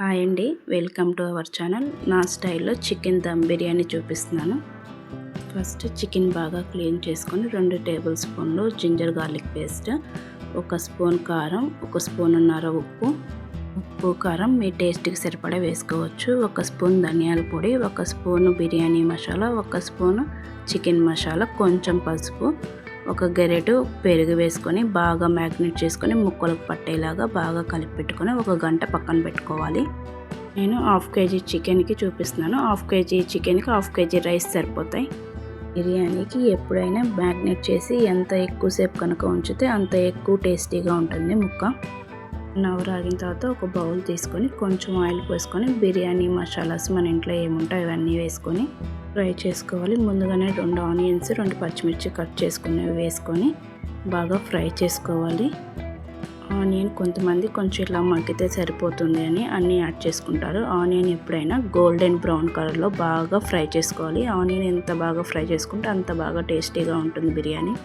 Hi అండి. Welcome to our channel. నా స్టైల్లో చికెన్ దమ్ బిర్యానీ చూపిస్తున్నాను. ఫస్ట్ చికెన్ బాగా క్లీన్ చేసుకొని రెండు టేబుల్ స్పూన్లు జింజర్ గార్లిక్ పేస్ట్ ఒక స్పూన్ కారం ఒక స్పూన్నర ఉప్పు. ఉప్పు కారం మీ టేస్ట్కి సరిపడా వేసుకోవచ్చు. ఒక స్పూన్ ధనియాల పొడి ఒక స్పూన్ బిర్యానీ మసాలా ఒక స్పూన్ చికెన్ మసాలా కొంచెం పసుపు. ఒక గెరెటు పెరుగు వేసుకొని బాగా మ్యాగ్నెట్ చేసుకొని ముక్కలకు పట్టేలాగా బాగా కలిపి పెట్టుకొని ఒక గంట పక్కన పెట్టుకోవాలి. నేను హాఫ్ కేజీ చికెన్కి చూపిస్తున్నాను. హాఫ్ కేజీ చికెన్కి హాఫ్ కేజీ రైస్ సరిపోతాయి. బిర్యానీకి ఎప్పుడైనా మ్యాగ్నెట్ చేసి ఎంత ఎక్కువసేపు కనుక ఉంచితే అంత ఎక్కువ టేస్టీగా ఉంటుంది ముక్క. నవ్వు రాగిన తర్వాత ఒక బౌల్ తీసుకొని కొంచెం ఆయిల్ పోసుకొని బిర్యానీ మసాలాస్ మన ఇంట్లో ఏముంటాయో అవన్నీ వేసుకొని ఫ్రై చేసుకోవాలి. ముందుగానే రెండు ఆనియన్స్ రెండు పచ్చిమిర్చి కట్ చేసుకునేవి వేసుకొని బాగా ఫ్రై చేసుకోవాలి. ఆనియన్ కొంతమంది కొంచెం ఇలా మగ్గితే సరిపోతుంది అని అన్నీ యాడ్ చేసుకుంటారు. ఆనియన్ ఎప్పుడైనా గోల్డెన్ బ్రౌన్ కలర్లో బాగా ఫ్రై చేసుకోవాలి. ఆనియన్ ఎంత బాగా ఫ్రై చేసుకుంటే అంత బాగా టేస్టీగా ఉంటుంది బిర్యానీ.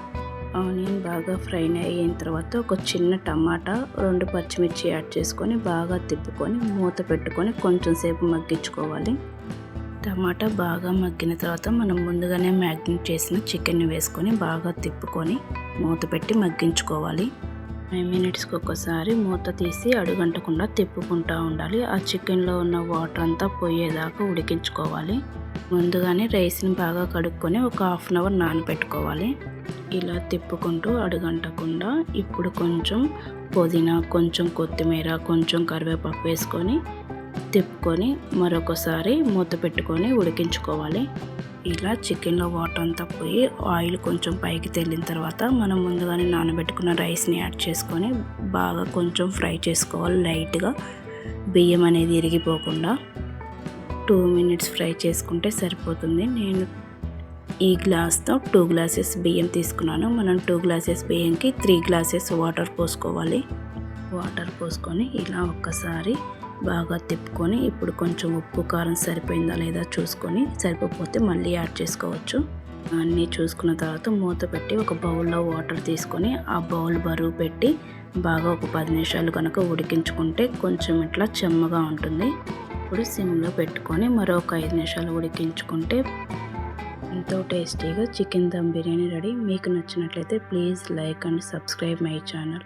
ఆనియన్ బాగా ఫ్రై అయిన తర్వాత ఒక చిన్న టమాటా రెండు పచ్చిమిర్చి యాడ్ చేసుకొని బాగా తిప్పుకొని మూత పెట్టుకొని కొంచెం సేపు మగ్గించుకోవాలి. టమాటా బాగా మగ్గిన తర్వాత మనం ముందుగానే మ్యాగ్నెట్ చేసిన చికెన్ వేసుకొని బాగా తిప్పుకొని మూత పెట్టి మగ్గించుకోవాలి. ఫైవ్ మినిట్స్కి ఒకసారి మూత తీసి అడుగంటకుండా తిప్పుకుంటూ ఉండాలి. ఆ చికెన్లో ఉన్న వాటర్ అంతా పోయేదాకా ఉడికించుకోవాలి. ముందుగానే రైస్ని బాగా కడుక్కొని ఒక హాఫ్ అన్ అవర్ నానబెట్టుకోవాలి. ఇలా తిప్పుకుంటూ అడుగంటకుండా ఇప్పుడు కొంచెం పుదీనా కొంచెం కొత్తిమీర కొంచెం కరివేపాకు వేసుకొని తిప్పుకొని మరొకసారి మూత పెట్టుకొని ఉడికించుకోవాలి. ఇలా చికెన్లో వాటర్ అంతా పోయి ఆయిల్ కొంచెం పైకి తేలిన తర్వాత మనం ముందుగానే నానబెట్టుకున్న రైస్ని యాడ్ చేసుకొని బాగా కొంచెం ఫ్రై చేసుకోవాలి. లైట్గా బియ్యం అనేది ఇరిగిపోకుండా. టూ మినిట్స్ ఫ్రై చేసుకుంటే సరిపోతుంది. నేను ఈ గ్లాస్తో టూ గ్లాసెస్ బియ్యం తీసుకున్నాను. మనం టూ గ్లాసెస్ బియ్యంకి త్రీ గ్లాసెస్ వాటర్ పోసుకోవాలి. వాటర్ పోసుకొని ఇలా ఒక్కసారి బాగా తిప్పుకొని ఇప్పుడు కొంచెం ఉప్పు కారం సరిపోయిందా లేదా చూసుకొని సరిపోతే మళ్ళీ యాడ్ చేసుకోవచ్చు. అన్నీ చూసుకున్న తర్వాత మూత పెట్టి ఒక బౌల్లో వాటర్ తీసుకొని ఆ బౌల్ బరువు పెట్టి బాగా ఒక పది నిమిషాలు కనుక ఉడికించుకుంటే కొంచెం ఇట్లా చెమ్మగా ఉంటుంది. ఇప్పుడు సిమ్లో పెట్టుకొని మరొక ఐదు నిమిషాలు ఉడికించుకుంటే ఎంతో టేస్టీగా చికెన్ దమ్ బిర్యానీ రెడీ. మీకు నచ్చినట్లయితే please like and subscribe my channel.